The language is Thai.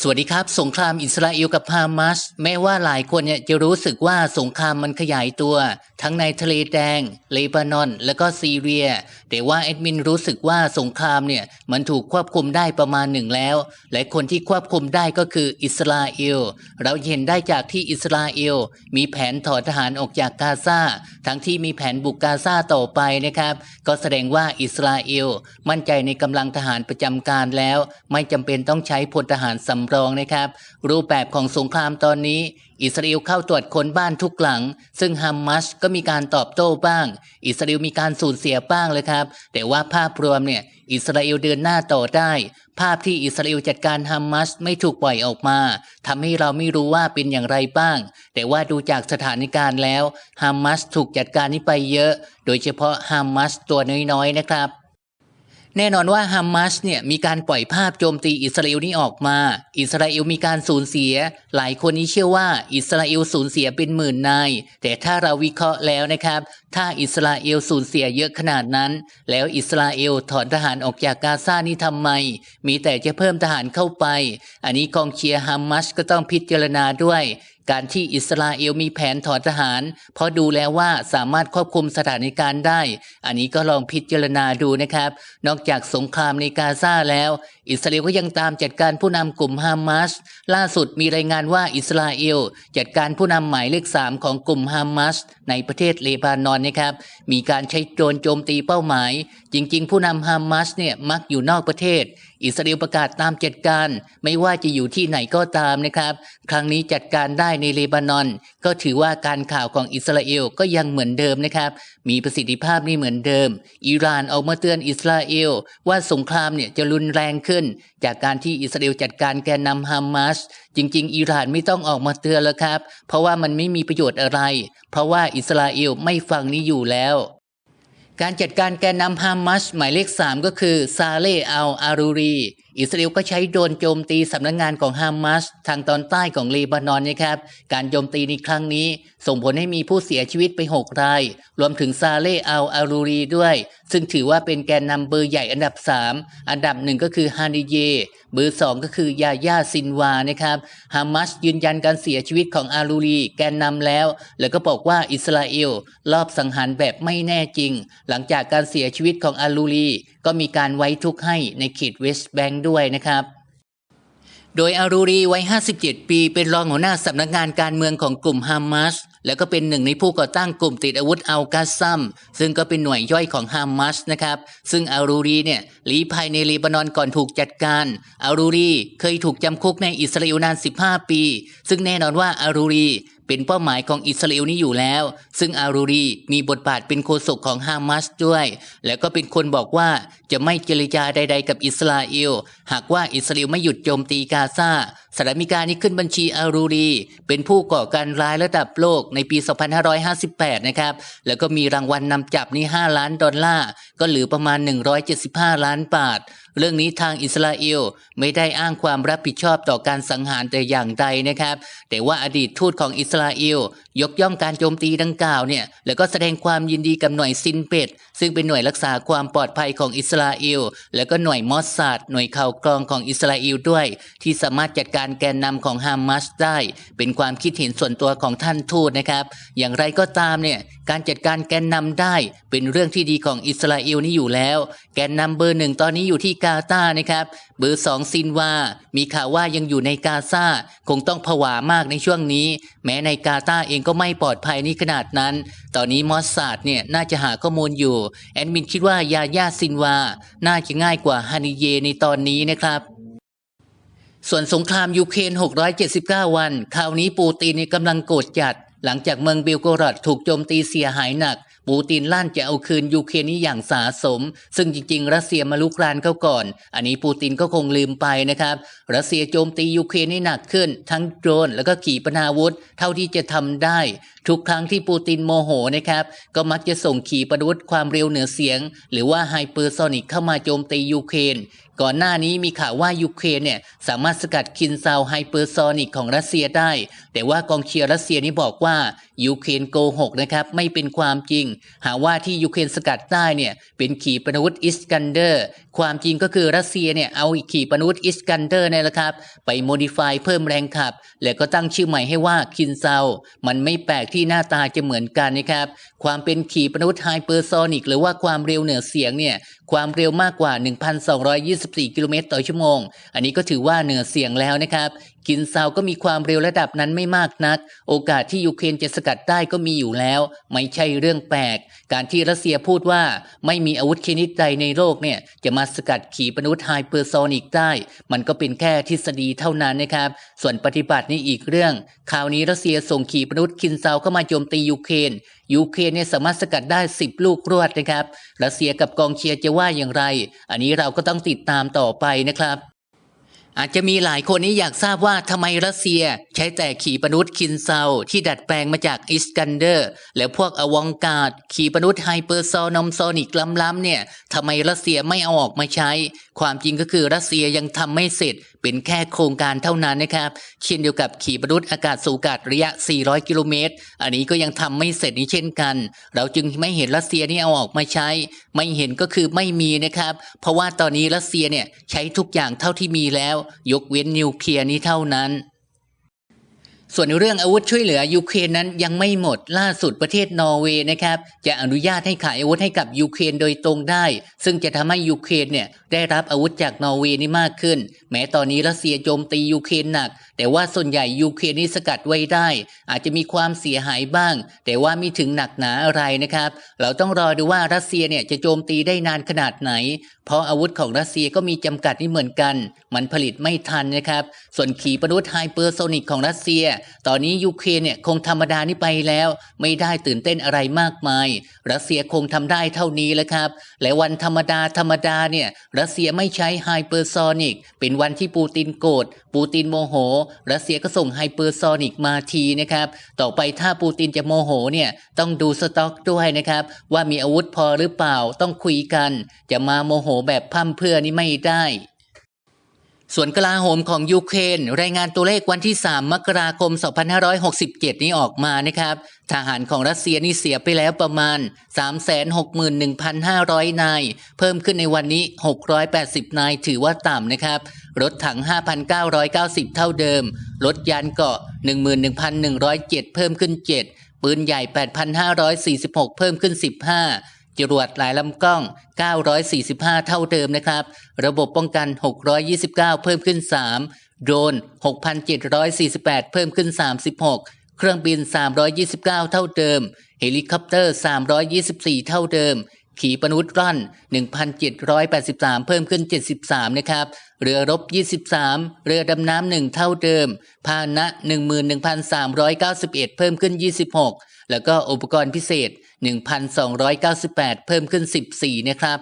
สวัสดีครับ สงครามอิสราเอลกับฮามาสแม้ว่าหลายคนเนี่ยจะรู้สึกว่าสงครามมันขยายตัว ทั้งในทะเลแดง เลบานอน และก็ซีเรีย แต่ว่าแอดมินรู้สึกว่าสงครามเนี่ยมันถูกควบคุมได้ประมาณหนึ่งแล้ว และคนที่ควบคุมได้ก็คืออิสราเอล เราเห็นได้จากที่อิสราเอล มีแผนถอนทหารออกจากกาซาทั้งที่มีแผนบุกกาซาต่อไปนะครับก็แสดงว่าอิสราเอล มั่นใจในกำลังทหารประจำการแล้ว ไม่จำเป็นต้องใช้พลทหารสำรองนะครับ รูปแบบของสงครามตอนนี้ อิสราเอลเข้าตรวจค้นบ้านทุกหลัง ซึ่งฮัมมัสก็มีการตอบโต้บ้าง อิสราเอลมีการสูญเสียบ้างเลยครับ แต่ว่าภาพรวมเนี่ยอิสราเอลเดินหน้าต่อได้ ภาพที่อิสราเอลจัดการฮัมมัสไม่ถูกปล่อยออกมาทำให้เราไม่รู้ว่าเป็นอย่างไรบ้าง แต่ว่าดูจากสถานการณ์แล้วฮัมมัสถูกจัดการนี้ไปเยอะ โดยเฉพาะฮัมมัสตัวน้อยๆนะครับ แน่นอนว่าฮามาสเนี่ยมีการปล่อยภาพโจมตีอิสราเอลนี้ออกมา อิสราเอลมีการสูญเสีย หลายคนนี้เชื่อว่าอิสราเอลสูญเสียเป็นหมื่นนาย แต่ถ้าเราวิเคราะห์แล้วนะครับ ถ้าอิสราเอลสูญเสียเยอะขนาดนั้น แล้วอิสราเอลถอนทหารออกจากกาซานี่ทำไม มีแต่จะเพิ่มทหารเข้าไป อันนี้กองเชียร์ฮามาสก็ต้องพิจารณาด้วย การที่อิสราเอลมีแผนถอนทหาร เพราะดูแล้วว่าสามารถควบคุมสถานการณ์ได้ อันนี้ก็ลองพิจารณาดูนะครับ นอกจากสงครามในกาซาแล้ว อิสราเอลก็ยังตามจัดการผู้นำกลุ่มฮามาสล่าสุดมีรายงานว่าอิสราเอลจัดการผู้นำหมายเลขสามของกลุ่มฮามาสในประเทศเลบานอนนะครับ มีการใช้โดรนโจมตีเป้าหมาย จริง ๆ ผู้นำฮามาสเนี่ยมักอยู่นอกประเทศ อิสราเอลประกาศตามจัดการ ไม่ว่าจะอยู่ที่ไหนก็ตามนะครับ ครั้งนี้จัดการได้ในเลบานอน ก็ถือว่าการข่าวของอิสราเอลก็ยังเหมือนเดิมนะครับ มีประสิทธิภาพนี่เหมือนเดิม อิหร่านออกมาเตือนอิสราเอล ว่าสงครามเนี่ยจะรุนแรงขึ้น จากการที่อิสราเอลจัดการแกนนำฮามาสจริง ๆ อิหร่านไม่ต้องออกมาเตือนแล้วครับ เพราะว่ามันไม่มีประโยชน์อะไร เพราะว่าอิสราเอลไม่ฟังนี้อยู่แล้ว การจัดการแกนนำฮามัสหมายเลข 3 ก็คือซาเลอัลอารูรีอิสราเอลก็ใช้โดรนโจมตีสำนักงงานของฮามัสทางตอนใต้ของเลบานอนนะครับ การโจมตีในครั้งนี้ ส่งผลให้มีผู้เสียชีวิตไป 6 ราย รวมถึงซาเล่อัลอารูรีด้วย ซึ่งถือว่าเป็นแกนนำเบอร์ใหญ่อันดับ 3 อันดับหนึ่งก็คือฮานิเย เบอร์ 2 ก็คือยาย่าซินวานะครับฮามัสยืนยันการเสียชีวิตของอารูรีแกนนำแล้ว แล้วก็บอกว่าอิสราเอลลอบสังหารแบบไม่แน่จริง หลังจากการเสียชีวิตของอารูรีก็มีการไว้ทุกข์ให้ในเขตเวสต์แบงค์ด้วยนะครับ โดยอารูรีวัย 57 ปี เป็นรองหัวหน้าสำนักงานการเมืองของกลุ่มฮามาสและก็เป็นหนึ่งในผู้ก่อตั้งกลุ่มติดอาวุธอัลกาซัมซึ่งก็เป็นหน่วยย่อยของฮามาสนะครับ ซึ่งอารูรีเนี่ยลี้ภัยในเลบานอนก่อนถูกจัดการอารูรีเคยถูกจำคุกในอิสราเอลนาน 15 ปี ซึ่งแน่นอนว่าอารูรีเป็นเป้าหมายของอิสราเอลนี้อยู่แล้ว ซึ่งอารูรีมีบทบาทเป็นโฆษกของฮามาสด้วย แล้วก็เป็นคนบอกว่าจะไม่เจรจาใด ๆ กับอิสราเอล หากว่าอิสราเอลไม่หยุดโจมตีกาซาสหรัฐอเมริกานี้ขึ้นบัญชีอารูรี เป็นผู้ก่อการร้ายระดับโลกในปี 2558 นะครับ แล้วก็มีรางวัลนนำจับนี่5ล้านดอลลาร์ ก็หลือประมาณ 175 ล้านบาท เรื่องนี้ทางอิสราเอลไม่ได้อ้างความรับผิดชอบต่อการสังหารแต่อย่างใดนะครับ แต่ว่าอดีตทูตของอิสราเอลยกย่องการโจมตีดังกล่าวเนี่ย แล้วก็แสดงความยินดีกับหน่วยซินเป็ดซึ่งเป็นหน่วยรักษาความปลอดภัยของอิสราเอล แล้วก็หน่วยมอสซาดหน่วยข่าวกรองของอิสราเอลด้วย ที่สามารถจัดการการแกนนำของฮามาสได้ เป็นความคิดเห็นส่วนตัวของท่านทูตนะครับ อย่างไรก็ตามเนี่ยการจัดการแกนนำได้ เป็นเรื่องที่ดีของอิสราเอลนี่อยู่แล้ว แกนนำเบอร์หนึ่งตอนนี้อยู่ที่กาตาร์นะครับ เบอร์สองซินวา มีข่าวว่ายังอยู่ในกาซาคงต้องผวามากในช่วงนี้ แม้ในกาตาร์เองก็ไม่ปลอดภัยนี่ขนาดนั้น ตอนนี้มอสซาดเนี่ยน่าจะหาข้อมูลอยู่ แอดมินคิดว่ายายาซินวา น่าจะง่ายกว่าฮานิเยในตอนนี้นะครับ ส่วนสงครามยูเครน 679 วัน คราวนี้ปูตินกำลังโกรธจัด หลังจากเมืองเบลโกรดถูกโจมตีเสียหายหนัก ปูตินลั่นจะเอาคืนยูเครนนี้อย่างสาสม ซึ่งจริงๆ รัสเซียมาลุกรานเขาก่อน อันนี้ปูตินก็คงลืมไปนะครับ รัสเซียโจมตียูเครนนี่หนักขึ้น ทั้งโดรนแล้วก็ขีปนาวุธ เท่าที่จะทำได้ทุกครั้งที่ปูตินโมโหนะครับ ก็มักจะส่งขีปนาวุธความเร็วเหนือเสียง หรือว่าไฮเปอร์โซนิกเข้ามาโจมตียูเครนก่อนหน้านี้มีข่าวว่ายูเครนเนี่ยสามารถสกัดคินซาวไฮเปอร์โซนิกของรัสเซียได้ แต่ว่ากองเชียร์รัสเซียนี่บอกว่ายูเครนโกหกนะครับไม่เป็นความจริง หาว่าที่ยูเครนสกัดได้เนี่ยเป็นขีปนาวุธอิสกันเดอร์ ความจริงก็คือรัสเซียเนี่ยเอาขีปนาวุธอิสกันเดอร์นี่แหละครับไปโมดิฟายเพิ่มแรงขับ แล้วก็ตั้งชื่อใหม่ให้ว่าคินซาวมันไม่แปลกที่หน้าตาจะเหมือนกันนะครับ ความเป็นขีปนาวุธไฮเปอร์โซนิกหรือว่าความเร็วเหนือเสียงเนี่ยความเร็วมากกว่า 1,224 กิโลเมตรต่อชั่วโมง อันนี้ก็ถือว่าเหนือเสียงแล้วนะครับ กินซาวก็มีความเร็วระดับนั้นไม่มากนัก โอกาสที่ยูเครนจะสกัดได้ก็มีอยู่แล้ว ไม่ใช่เรื่องแปลก การที่รัสเซียพูดว่าไม่มีอาวุธชนิดใดในโลกเนี่ย จะมาสกัดขีปนาวุธไฮเปอร์โซนิกได้ มันก็เป็นแค่ทฤษฎีเท่านั้นนะครับ ส่วนปฏิบัตินี่อีกเรื่อง คราวนี้รัสเซียส่งขีปนาวุธคินซาวเข้ามาโจมตียูเครนยูเครนเนี่ยสามารถสกัดได้ 10 ลูกรวดนะครับรัสเซียกับกองเชียร์จะว่าอย่างไร อันนี้เราก็ต้องติดตามต่อไปนะครับ อาจจะมีหลายคนนี้อยากทราบว่าทำไมรัสเซียใช้แต่ขีปนาวุธคินเซาที่ดัดแปลงมาจากอิสกันเดอร์ แล้วพวกอวองการดขีปนาวุธไฮเปอร์โซนอมโซนิกล้ำๆเนี่ยทำไมรัสเซียไม่เอาออกมาใช้ ความจริงก็คือรัสเซียยังทำไม่เสร็จ เป็นแค่โครงการเท่านั้นนะครับ เช่นเดียวกับขีปนาวุธอากาศสูงอากาศระยะ 400 กิโลเมตร อันนี้ก็ยังทำไม่เสร็จนี้เช่นกัน เราจึงไม่เห็นรัสเซียนี่เอาออกมาใช้ ไม่เห็นก็คือไม่มีนะครับ เพราะว่าตอนนี้รัสเซียเนี่ยใช้ทุกอย่างเท่าที่มีแล้วยกเว้นนิวเคลียร์นี้เท่านั้น ส่วนเรื่องอาวุธช่วยเหลือยูเครนนั้นยังไม่หมดล่าสุดประเทศนอร์เวย์นะครับจะอนุญาตให้ขายอาวุธให้กับยูเครนโดยตรงได้ ซึ่งจะทำให้ยูเครนเนี่ยได้รับอาวุธจากนอร์เวย์นี่มากขึ้น แม้ตอนนี้รัสเซียโจมตียูเครนหนัก แต่ว่าส่วนใหญ่ยูเครนนี่สกัดไว้ได้ อาจจะมีความเสียหายบ้าง แต่ว่าไม่ถึงหนักหนาอะไรนะครับ เราต้องรอดูว่ารัสเซียเนี่ยจะโจมตีได้นานขนาดไหน เพราะอาวุธของรัสเซียก็มีจำกัดนี่เหมือนกัน มันผลิตไม่ทันนะครับส่วนขีปนาวุธไฮเปอร์โซนิกของรัสเซียตอนนี้ยูเครนเนี่ยคงธรรมดานี่ไปแล้ว ไม่ได้ตื่นเต้นอะไรมากมาย รัสเซียคงทำได้เท่านี้แหละครับ และวันธรรมดาธรรมดาเนี่ยรัสเซียไม่ใช้ไฮเปอร์โซนิกเป็นวันที่ปูตินโกรธปูตินโมโห รัสเซียก็ส่งไฮเปอร์โซนิกมาทีนะครับ ต่อไปถ้าปูตินจะโมโหเนี่ยต้องดูสต็อกด้วยนะครับว่ามีอาวุธพอหรือเปล่าต้องคุยกัน จะมาโมโหแบบพร่ำเพื่อนี่ไม่ได้ ส่วนกลาโหมของยูเครนรายงานตัวเลขวันที่ 3 มกราคม 2567 นี้ออกมานะครับ ทหารของรัสเซียนี่เสียไปแล้วประมาณ 361,500 นาย เพิ่มขึ้นในวันนี้ 680 นายถือว่าต่ำนะครับ รถถัง 5,990 เท่าเดิม รถยานเกาะ 11,107 เพิ่มขึ้น 7 ปืนใหญ่ 8,546 เพิ่มขึ้น 15 จรวดหลายลำกล้อง 945 เท่าเดิมนะครับ ระบบป้องกัน 629 เพิ่มขึ้น 3 โดรน 6,748 เพิ่มขึ้น 36 เครื่องบิน 329 เท่าเดิม เฮลิคอปเตอร์ 324 เท่าเดิม ขีปนาวุธร่อน 1,783 เพิ่มขึ้น 73 นะครับ เรือรบ 23 เรือดำน้ำหนึ่งเท่าเดิม พาหนะ 11,391 เพิ่มขึ้น 26 แล้วก็อุปกรณ์พิเศษ 1,298 เพิ่มขึ้น 14 นะครับ